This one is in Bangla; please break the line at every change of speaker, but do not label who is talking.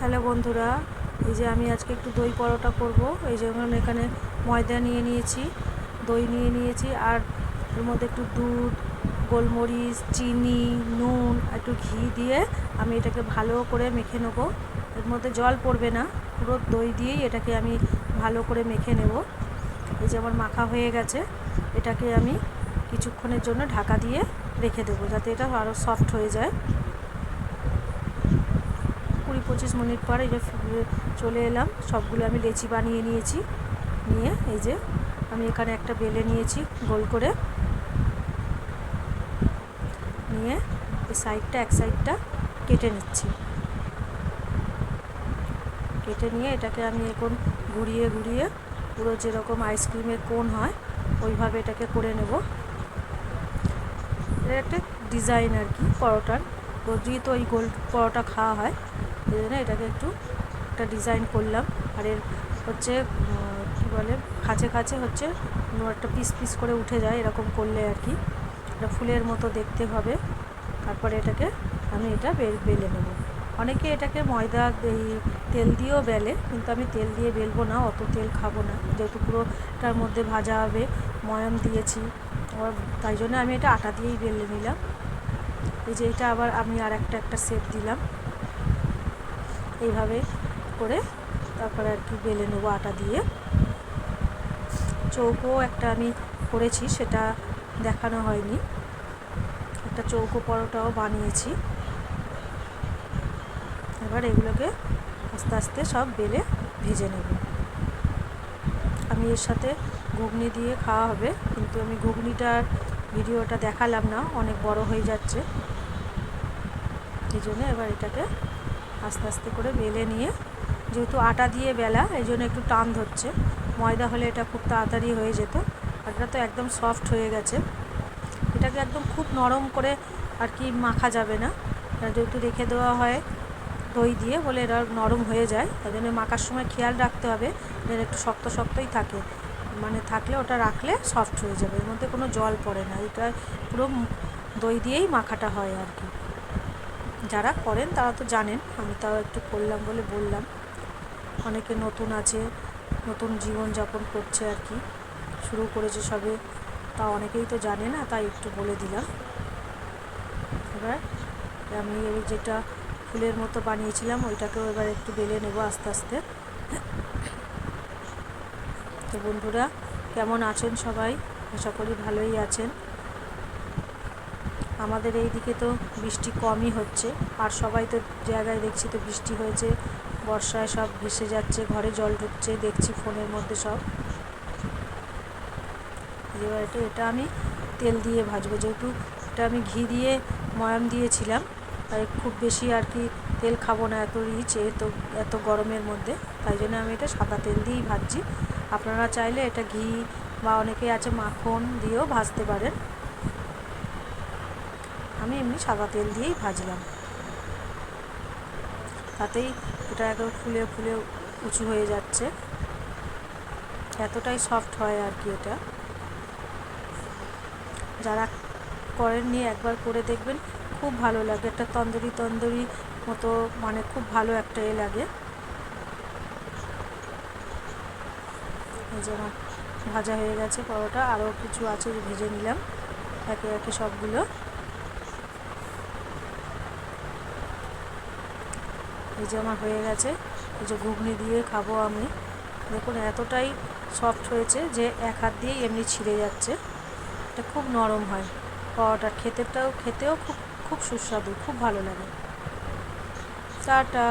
হ্যালো বন্ধুরা, এই যে আমি আজকে একটু দই পরোটা করব। এই জন্য এখানে ময়দা নিয়ে নিয়েছি, দই নিয়ে নিয়েছি, আর এর মধ্যে একটু দুধ, গোলমরিচ, চিনি, নুন একটু ঘি দিয়ে আমি এটাকে ভালো করে মেখে নেব। এর মধ্যে জল পড়বে না, পুরো দই দিয়েই এটাকে আমি ভালো করে মেখে নেব। এই যে আমার মাখা হয়ে গেছে, এটাকে আমি কিছুক্ষণের জন্য ঢাকা দিয়ে রেখে দেবো, যাতে এটা আরও সফট হয়ে যায়। কুড়ি পঁচিশ মিনিট পর এই যে চলে এলাম। সবগুলো আমি লেচি বানিয়ে নিয়েছি। নিয়ে এই যে আমি এখানে একটা বেলে নিয়েছি গোল করে। নিয়ে এই সাইডটা, এক সাইডটা কেটে নিচ্ছি। কেটে নিয়ে এটাকে আমি এখন ঘুরিয়ে ঘুরিয়ে পুরো যেরকম আইসক্রিমের কোন হয়, ওইভাবে এটাকে করে নেব। এটা একটা ডিজাইন আর কি, পরোটার। যদি তো এই গোল পরোটা খাওয়া হয় এই জন্য এটাকে একটু একটা ডিজাইন করলাম। আর এর হচ্ছে কী বলে, খাঁচে খাঁচে হচ্ছে একটা পিস পিস করে উঠে যায়, এরকম করলে আর কি। এটা ফুলের মতো দেখতে হবে। তারপরে এটাকে আমি এটা বেলে নেব। অনেকে এটাকে ময়দা, এই তেল দিয়েও বেলে, কিন্তু আমি তেল দিয়ে বেলবো না, অত তেল খাব না। যেহেতু পুরোটার মধ্যে ভাজা হবে, ময়াম দিয়েছি তাই জন্য আমি এটা আটা দিয়েই বেলে নিলাম। এই যে এটা আবার আমি আর একটা একটা সেপ দিলাম। এইভাবে করে তারপরে আর কি বেলে নেব আটা দিয়ে। চৌকো একটা আমি করেছি, সেটা দেখানো হয়নি। একটা চৌকো পরোটাও বানিয়েছি। এবার এগুলোকে আস্তে আস্তে সব বেলে ভেজে নেব। আমি এর সাথে ঘুগনি দিয়ে খাওয়া হবে, কিন্তু আমি ঘুগনিটার ভিডিওটা দেখালাম না, অনেক বড় হয়ে যাচ্ছে। এই জন্য এবার এটাকে আস্তে আস্তে করে বেলে নিয়ে, যেহেতু আটা দিয়ে বেলা, এই জন্য একটু টান ধরছে। ময়দা হলে এটা খুব তাড়াতাড়ি হয়ে যেত। আর এটা তো একদম সফট হয়ে গেছে। এটাকে একদম খুব নরম করে আর কি মাখা যাবে না। যেহেতু রেখে দেওয়া হয় দই দিয়ে বলে এরা নরম হয়ে যায়। তাই জন্য মাখার সময় খেয়াল রাখতে হবে, যেন একটু শক্ত শক্তই থাকে। মানে থাকলে ওটা রাখলে সফট হয়ে যাবে। এর মধ্যে কোনো জল পড়ে না। এটা পুরো দই দিয়েই মাখাটা হয় আর কি। যারা করেন তারা তো জানেন, আমি তাও একটু করলাম বলে বললাম। অনেকে নতুন আছে, নতুন জীবনযাপন করছে আর কি, শুরু করেছে সবে তা অনেকেই তো জানে না, তাই একটু বলে দিলাম। এবার আমি এই যেটা ফুলের মতো বানিয়েছিলাম, ওইটাকেও এবার একটু বেলে নেব আস্তে আস্তে। তো বন্ধুরা, কেমন আছেন সবাই? আশা করি ভালোই আছেন। আমাদের এই দিকে তো বৃষ্টি কমই হচ্ছে। আর সবাই তো জায়গায় দেখছি তো বৃষ্টি হয়েছে। বর্ষায় সব ভেসে যাচ্ছে, ঘরে জল ঢুকছে, দেখছি ফোনের মধ্যে সব। এবার এটা এটা আমি তেল দিয়ে ভাজবো। যেহেতু এটা আমি ঘি দিয়ে ময়াম দিয়েছিলাম, তাই খুব বেশি আর কি তেল খাব না, এত রিচ এত এত গরমের মধ্যে। তাই জন্য আমি এটা সাদা তেল দিয়েই ভাজছি। আপনারা চাইলে এটা ঘি বা অনেকে আছে মাখন দিয়েও ভাজতে পারেন। আমি এমনি সাদা তেল দিয়েই ভাজলাম। তাতেই এটা একদম ফুলে ফুলে উঁচু হয়ে যাচ্ছে। এতটাই সফট হয় আর কি এটা। যারা করেননি একবার করে দেখবেন, খুব ভালো লাগে। একটা তন্দুরি তন্দুরি মতো মানে খুব ভালো একটা এ লাগে। এই যে ভাজা হয়ে গেছে পরোটা, আরও কিছু আছে ভেজে নিলাম। একে একে সবগুলো। এই যে আমার হয়ে গেছে। এই যে ঘুগনি দিয়ে খাব আমি। দেখুন, এতটাই সফট হয়েছে যে এক হাত দিয়েই এমনি ছিঁড়ে যাচ্ছে। এটা খুব নরম হয়। পরোটা খেতেটাও, খেতেও খুব খুব সুস্বাদু, খুব ভালো লাগে। টাটা।